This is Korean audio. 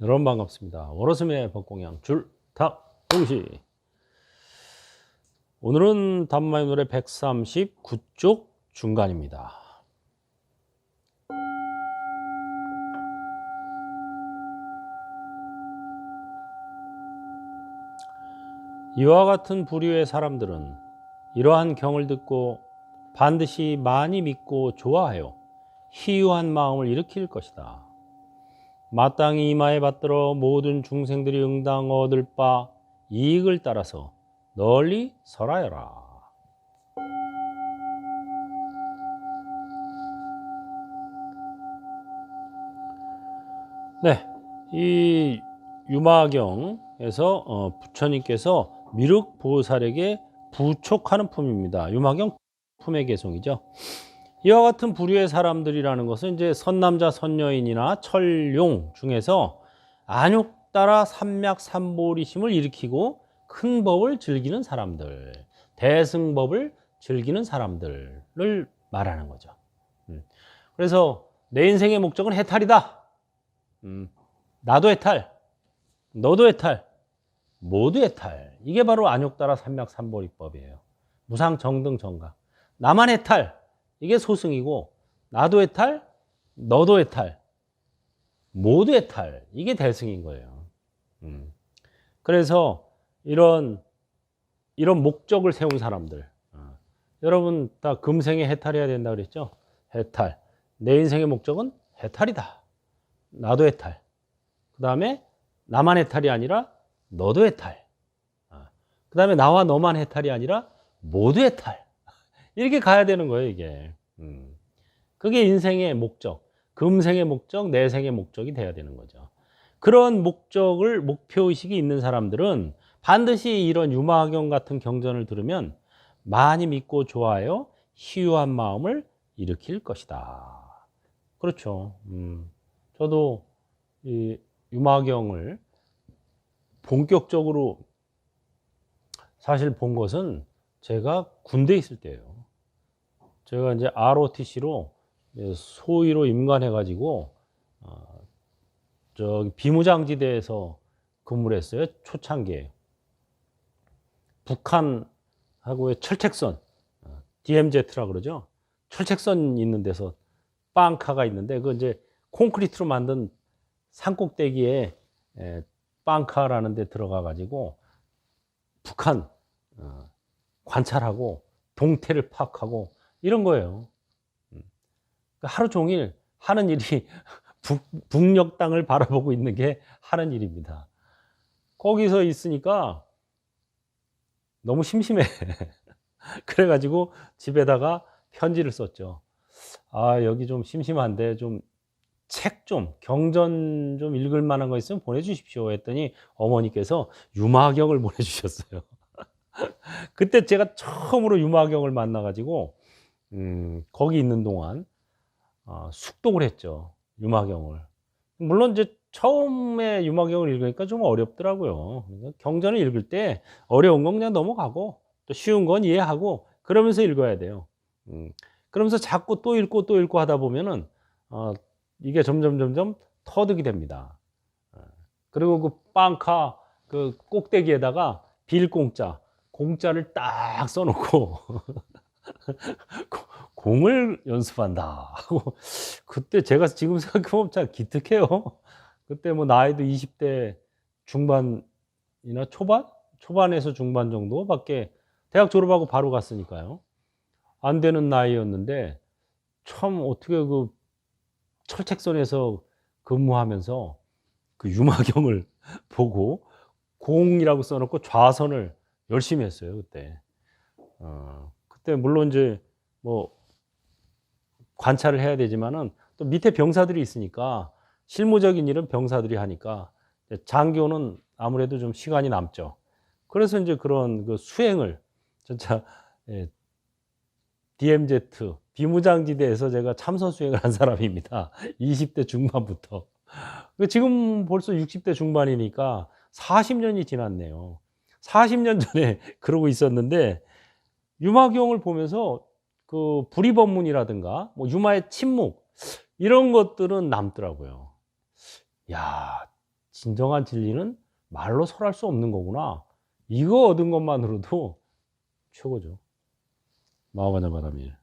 여러분 반갑습니다. 월호스의 법공양 줄탑동시 오늘은 단마의 노래 139쪽 중간입니다. 이와 같은 부류의 사람들은 이러한 경을 듣고 반드시 많이 믿고 좋아하여 희유한 마음을 일으킬 것이다. 마땅히 이마에 받들어 모든 중생들이 응당 얻을 바 이익을 따라서 널리 설하여라. 네, 이 유마경에서 어, 부처님께서 미륵 보살에게 부촉하는 품입니다. 유마경 품의 개송이죠. 이와 같은 부류의 사람들이라는 것은 이제 선남자 선여인이나 철용 중에서 안욕 따라 삼맥 삼보리 심을 일으키고 큰 법을 즐기는 사람들, 대승법을 즐기는 사람들을 말하는 거죠. 음. 그래서 내 인생의 목적은 해탈이다. 음. 나도 해탈, 너도 해탈, 모두 해탈. 이게 바로 안욕 따라 삼맥 삼보리법이에요. 무상 정등 정각. 나만 해탈. 이게 소승이고 나도 해탈, 너도 해탈, 모두 해탈. 이게 대승인 거예요. 음. 그래서 이런 이런 목적을 세운 사람들. 어. 여러분 다 금생에 해탈해야 된다 그랬죠? 해탈. 내 인생의 목적은 해탈이다. 나도 해탈. 그 다음에 나만 해탈이 아니라 너도 해탈. 어. 그 다음에 나와 너만 해탈이 아니라 모두 해탈. 이렇게 가야 되는 거예요, 이게. 음. 그게 인생의 목적, 금생의 목적, 내생의 목적이 돼야 되는 거죠. 그런 목적을, 목표의식이 있는 사람들은 반드시 이런 유마경 같은 경전을 들으면 많이 믿고 좋아요, 희유한 마음을 일으킬 것이다. 그렇죠. 음. 저도 이 유마경을 본격적으로 사실 본 것은 제가 군대에 있을 때예요. 제가 이제 ROTC로 소위로 임관해가지고 어, 저기 비무장지대에서 근무를 했어요. 초창기에 북한하고의 철책선 어, DMZ라 그러죠. 철책선 있는 데서 빵카가 있는데 그 이제 콘크리트로 만든 산꼭대기에 에, 빵카라는 데 들어가 가지고 북한 어, 관찰하고 동태를 파악하고 이런 거예요. 음. 그러니까 하루 종일 하는 일이 북, 북녘 땅을 바라보고 있는 게 하는 일입니다. 거기서 있으니까 너무 심심해. 그래가지고 집에다가 편지를 썼죠. 아, 여기 좀 심심한데 좀 책 좀, 경전 좀 읽을 만한 거 있으면 보내주십시오. 했더니 어머니께서 유마경을 보내주셨어요. 그때 제가 처음으로 유마경을 만나가지고 음, 거기 있는 동안 어, 숙독을 했죠. 유마경을. 물론 이제 처음에 유마경을 읽으니까 좀 어렵더라고요. 그러니까 경전을 읽을 때 어려운 건 그냥 넘어가고 또 쉬운 건 이해하고 그러면서 읽어야 돼요. 음, 그러면서 자꾸 또 읽고 또 읽고 하다 보면은 어, 이게 점점 점점 터득이 됩니다. 어, 그리고 그 빵카 그 꼭대기에다가 빌 공짜 공짜를 딱 써놓고 공을 연습한다 하고 그때 제가 지금 생각해보면 참 기특해요. 그때 뭐 나이도 20대 중반이나 초반? 초반에서 중반 정도밖에 대학 졸업하고 바로 갔으니까요. 안 되는 나이였는데 참 어떻게 그 철책선에서 근무하면서 그 유마경을 보고 공이라고 써놓고 좌선을 열심히 했어요 그때. 어, 그때 물론 이제 뭐 관찰을 해야 되지만은 또 밑에 병사들이 있으니까 실무적인 일은 병사들이 하니까 장교는 아무래도 좀 시간이 남죠. 그래서 이제 그런 그 수행을 진짜 예, DMZ 비무장지대에서 제가 참선 수행을 한 사람입니다. 20대 중반부터. 지금 벌써 60대 중반이니까 40년이 지났네요. 40년 전에 그러고 있었는데 유마경을 보면서 그 불이법문이라든가 뭐 유마의 침묵 이런 것들은 남더라고요. 야, 진정한 진리는 말로 설할 수 없는 거구나. 이거 얻은 것만으로도 최고죠. 마하바냐 바람일.